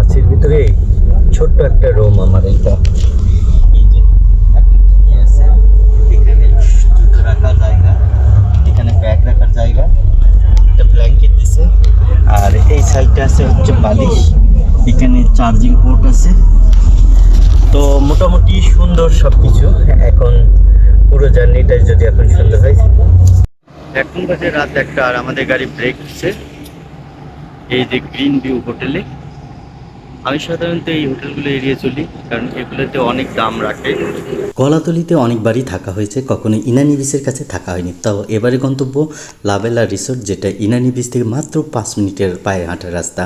বাসের ভিতরে ছোট্ট একটা রুম আমার এটা। রাখার জায়গা, এখানে ব্যাগ রাখার জায়গা, একটা ব্ল্যাঙ্কেট দিছে। আর এই সাইডটা আছে হচ্ছে বালিশ, এখানে চার্জিং পোর্ট আছে। তো মোটামুটি সুন্দর সব কিছু এখন পুরো জার্নিটাই যদি এখন সুন্দর হয়। এখন বাজে রাত একটা আর আমাদের গাড়ি ব্রেক হচ্ছে এই যে গ্রিন ভিউ হোটেলে আমি সাধারণত এই হোটেলগুলো এড়িয়ে চলি কারণ এগুলোতে অনেক দাম রাখে। কলাতলিতে অনেকবারই থাকা হয়েছে কখনো ইনানি বিচের কাছে থাকা হয়নি। তাও এবারে গন্তব্য লাভেলা রিসোর্ট যেটা ইনানি বিচ থেকে মাত্র পাঁচ মিনিটের পায়ে হাঁটার রাস্তা।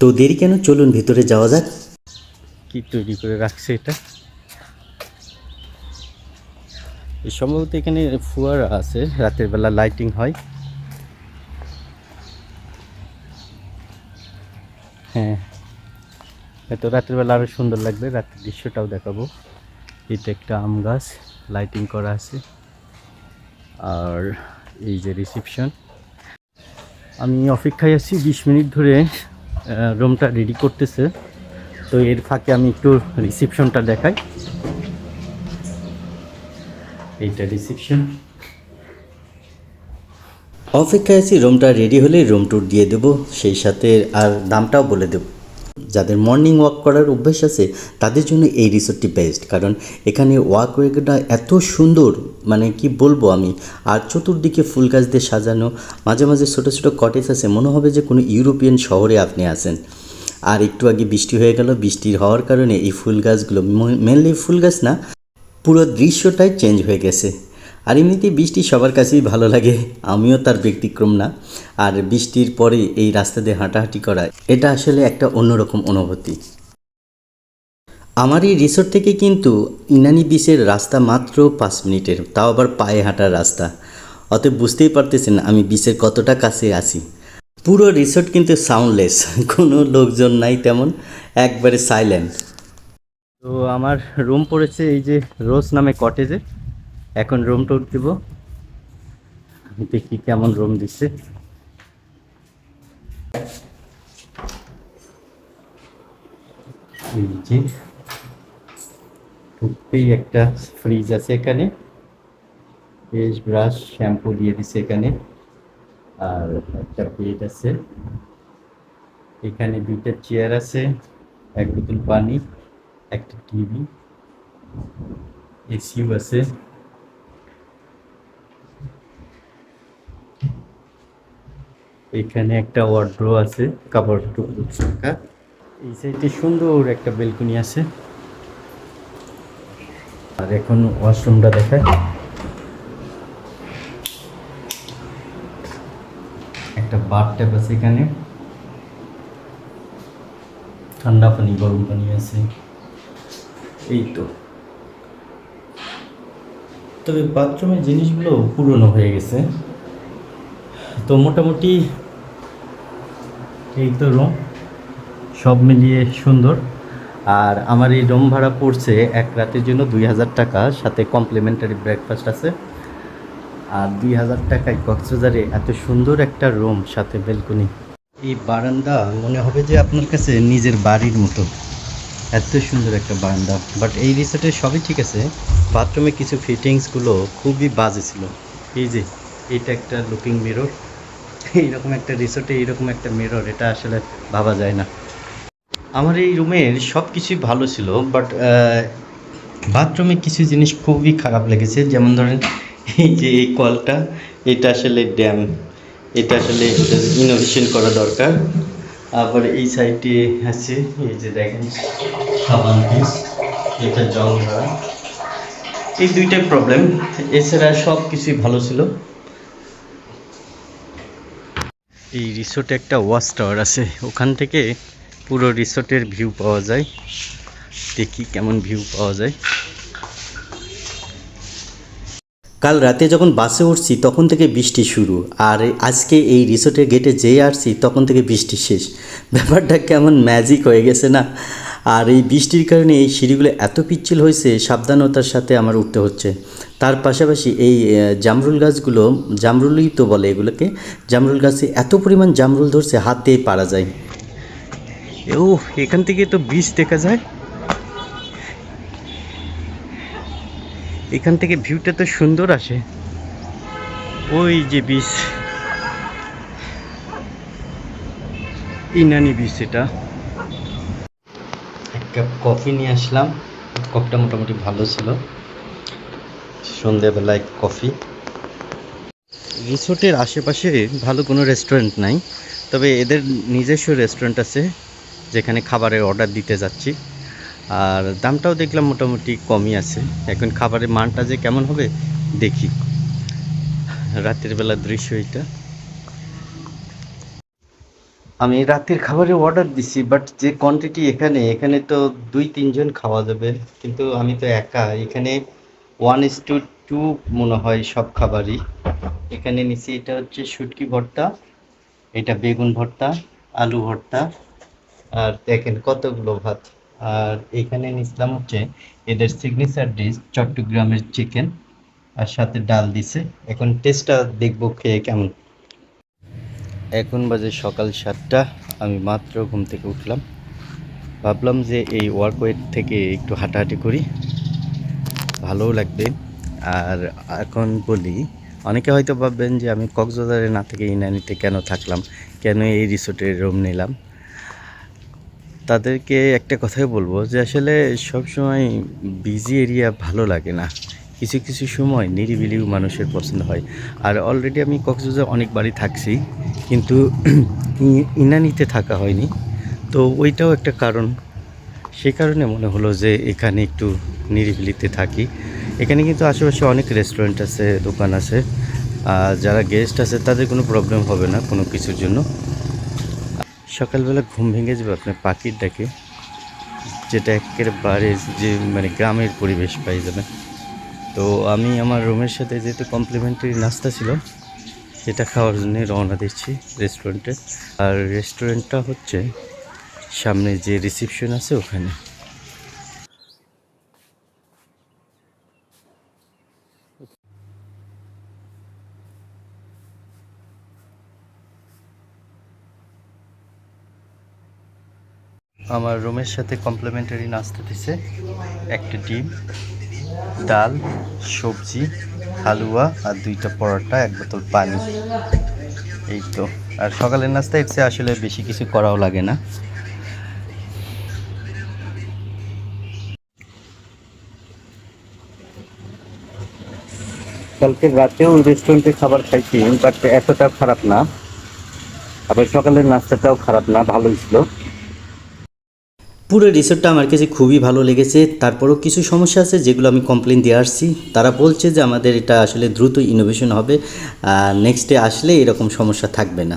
তো দেরি কেন? চলুন ভিতরে যাওয়া যাক। কি তৈরি করে রাখছে এটা? সম্ভবত এখানে ফুয়ারা আছে রাতের বেলা লাইটিং হয়। হ্যাঁ। এত রাতের আরও সুন্দর লাগবে রাতের দৃশ্যটাও দেখাবো। এটা একটা আম গাছ লাইটিং করা আছে। আর এই যে রিসেপশন আমি অপেক্ষায় আছি, বিশ মিনিট ধরে রুমটা রেডি করতেছে। তো এর ফাঁকে আমি একটু রিসেপশনটা দেখাই। এইটা রিসেপশন অপেক্ষায় আছি রুমটা রেডি হলে রুম ট্যুর দিয়ে দেবো। সেই সাথে আর দামটাও বলে দেবো। যাদের মর্নিং ওয়াক করার অভ্যেস আছে, তাদের জন্য এই রিসোর্টটি বেস্ট কারণ এখানে ওয়াক ওয়েটা এত সুন্দর মানে কি বলব আমি, আর চতুর্দিকে ফুল গাছ দিয়ে সাজানো, মাঝে মাঝে ছোটো ছোটো কটেজ আছে, মনে হবে যে কোনো ইউরোপিয়ান শহরে আপনি আসেন আর একটু আগে বৃষ্টি হয়ে গেল বৃষ্টির হওয়ার কারণে এই ফুল গাছগুলো মেনলি ফুল গাছ না, পুরো দৃশ্যটাই চেঞ্জ হয়ে গেছে। আর এমনিতেই বৃষ্টি সবার কাছেই ভালো লাগে, আমিও তার ব্যতিক্রম না। আর বৃষ্টির পরে এই রাস্তা দিয়ে হাঁটাহাঁটি করা, এটা আসলে একটা অন্যরকম অনুভূতি। আমার এই রিসোর্ট থেকে কিন্তু ইনানি বিচের রাস্তা মাত্র পাঁচ মিনিটের, তাও আবার পায়ে হাঁটার রাস্তা। অতএব বুঝতেই পারতেছেন আমি বিচের কতটা কাছে আছি। পুরো রিসোর্ট কিন্তু সাউন্ডলেস কোনো লোকজন নাই তেমন, একবারে সাইলেন্ট তো আমার রুম পড়েছে এই যে রোজ নামে কটেজে এখন রুম টুর দিব। দেখি কেমন রুম দিচ্ছে একটা ফ্রিজ আছে এখানে। ফেস ব্রাশ শ্যাম্পু দিয়ে দিছে এখানে। আর একটা বেড আছে। এখানে দুইটা চেয়ার আছে, এক বোতল পানি, একটা টিভি এসিও আছে। এখানে একটা ওয়ার্ড্রো আছে, কাপড় রাখা এই সাইডে সুন্দর একটা বেলকনি আছে। আর এখন ওয়াশরুমটা দেখায় একটা বার ট্যাপ আছে এখানে। ঠান্ডা পানি, গরম পানি আছে। এই তো। তবে বাথরুমের জিনিসগুলো পুরনো হয়ে গেছে। তো মোটামুটি এই তো রুম সব মিলিয়ে সুন্দর। আর আমার এই রুম ভাড়া পড়ছে এক রাতের জন্য দুই হাজার টাকা, সাথে কমপ্লিমেন্টারি ব্রেকফাস্ট আছে। আর দুই হাজার টাকায় কক্সবাজারে এত সুন্দর একটা রুম সাথে বেলকনি এই বারান্দা মনে হবে যে আপনার কাছে নিজের বাড়ির মতো। এত সুন্দর একটা বারান্দা। বাট এই রিসোর্টে সবই ঠিক আছে। বাথরুমে কিছু ফিটিংসগুলো খুবই বাজে ছিল। এই যে, এটা একটা লুকিং মিরর এইরকম একটা রিসোর্টে এইরকম একটা মিরর এটা আসলে ভাবা যায় না। আমার এই রুমের সব কিছুই ভালো ছিল বাট বাথরুমে কিছু জিনিস খুবই খারাপ লেগেছে। যেমন ধরেন, এই যে এই কলটা, এটা আসলে ড্যাম এটা আসলে ইনোভেশন করা দরকার। আবার এই সাইডে আছে, এই যে দেখেন, সাবান পিস এটা জং ধরা এই দুইটাই প্রবলেম এছাড়া সব কিছুই ভালো ছিল। এই রিসোর্টে একটা ওয়াচ টাওয়ার আছে। ওখান থেকে পুরো রিসোর্টের ভিউ পাওয়া যায়। দেখি কেমন ভিউ পাওয়া যায়। কাল রাতে যখন বাসে উঠছি, তখন থেকে বৃষ্টি শুরু। আর আজকে এই রিসোর্টের গেটে যেয়ে আসছি, তখন থেকে বৃষ্টি শেষ। ব্যাপারটা কেমন ম্যাজিক হয়ে গেছে না? আর এই বৃষ্টির কারণে এই সিঁড়িগুলো এত পিচ্ছিল হয়েছে, সাবধানতার সাথে আমার উঠতে হচ্ছে। তার পাশাপাশি এই জামরুল গাছগুলো, জামরুলই তো বলে এগুলোকে, জামরুল গাছে এত পরিমাণ জামরুল ধরছে হাত দিয়ে পারা যায়। ও, এখান থেকে তো বিচ দেখা যায়। এখান থেকে ভিউটা তো সুন্দর আসে। ওই যে বিচ ইনানি বিচ এটা। কাপ কফি নিয়ে আসলাম। কফটা মোটামুটি ভালো ছিল। সন্ধেবেলায় কফি রিসোর্টের আশেপাশে ভালো কোনো রেস্টুরেন্ট নাই। তবে এদের নিজস্ব রেস্টুরেন্ট আছে, যেখানে খাবারের অর্ডার দিতে যাচ্ছি। আর দামটাও দেখলাম মোটামুটি কমই আছে। এখন খাবারের মানটা যে কেমন হবে, দেখি। রাতের বেলার দৃশ্য এটা। আমি রাতের খাবারের অর্ডার দিছি বাট যে কোয়ান্টিটি এখানে এখানে তো দুই, তিনজন খাওয়া যাবে, কিন্তু আমি তো একা। এখানে ওয়ান ইস টু টু মনে হয় সব খাবারই। এখানে নিচে এটা হচ্ছে শুটকি ভর্তা, এটা বেগুন ভর্তা, আলু ভর্তা, আর দেখেন কতগুলো ভাত। আর এখানে নিছিলাম হচ্ছে এদের সিগনেচার ডিশ চট্টগ্রামের চিকেন আর সাথে ডাল দিছে। এখন টেস্টটা দেখব খেয়ে কেমন। এখন বাজে সকাল সাতটা। আমি মাত্র ঘুম থেকে উঠলাম। ভাবলাম যে এই ওয়ার্কওয়েট থেকে একটু হাঁটাহাঁটি করি। ভালোও লাগবে। আর এখন বলি, অনেকে হয়তো ভাববেন যে আমি কক্সবাজারে না থেকে ইনানিতে কেন থাকলাম? কেন এই রিসোর্টে রুম নিলাম? তাদেরকে একটা কথাই বলব যে আসলে সবসময় বিজি এরিয়া ভালো লাগে না। কিছু কিছু সময় নিরিবিলিও মানুষের পছন্দ হয়। আর অলরেডি আমি কক্সবাজার অনেকবারই থাকছি, কিন্তু ইনানিতে থাকা হয়নি। তো ওইটাও একটা কারণ। সে কারণে মনে হলো যে এখানে একটু নিরিবিলিতে থাকি। এখানে কিন্তু আশেপাশে অনেক রেস্টুরেন্ট আছে, দোকান আছে। আর যারা গেস্ট আছে, তাদের কোনো প্রবলেম হবে না কোনো কিছুর জন্য। সকালবেলা ঘুম ভেঙে যাবে আপনার পাখির ডাকে, যেটা একের একেবারে যে মানে গ্রামের পরিবেশ পাই যাবে। তো আমি আমার রুমের সাথে যেহেতু কমপ্লিমেন্টারি নাস্তা ছিল, সেটা খাওয়ার জন্য রওনা দিচ্ছি রেস্টুরেন্টে আর রেস্টুরেন্টটা হচ্ছে সামনে যে রিসেপশন আছে ওখানে। আমার রুমের সাথে কমপ্লিমেন্টারি নাস্তা দিছে একটা ডিম। ডাল, সবজি, হালুয়া আর দুইটা পরোটা, এক বোতল পানি। এই তো। আর সকালের নাস্তা এর আসলে বেশি কিছু করাও লাগে না। কালকে রাতেও রেস্টুরেন্টে খাবার খাইছি বাট এতটা খারাপ না। আবার সকালের নাস্তাটাও খারাপ না, ভালোই ছিল। পুরো রিসোর্টটা আমার কাছে খুবই ভালো লেগেছে। তারপরও কিছু সমস্যা আছে যেগুলো আমি কমপ্লেন দিয়ে আসছি। তারা বলছে যে আমাদের এটা আসলে দ্রুত ইনোভেশন হবে। আর নেক্সটে আসলে এরকম সমস্যা থাকবে না।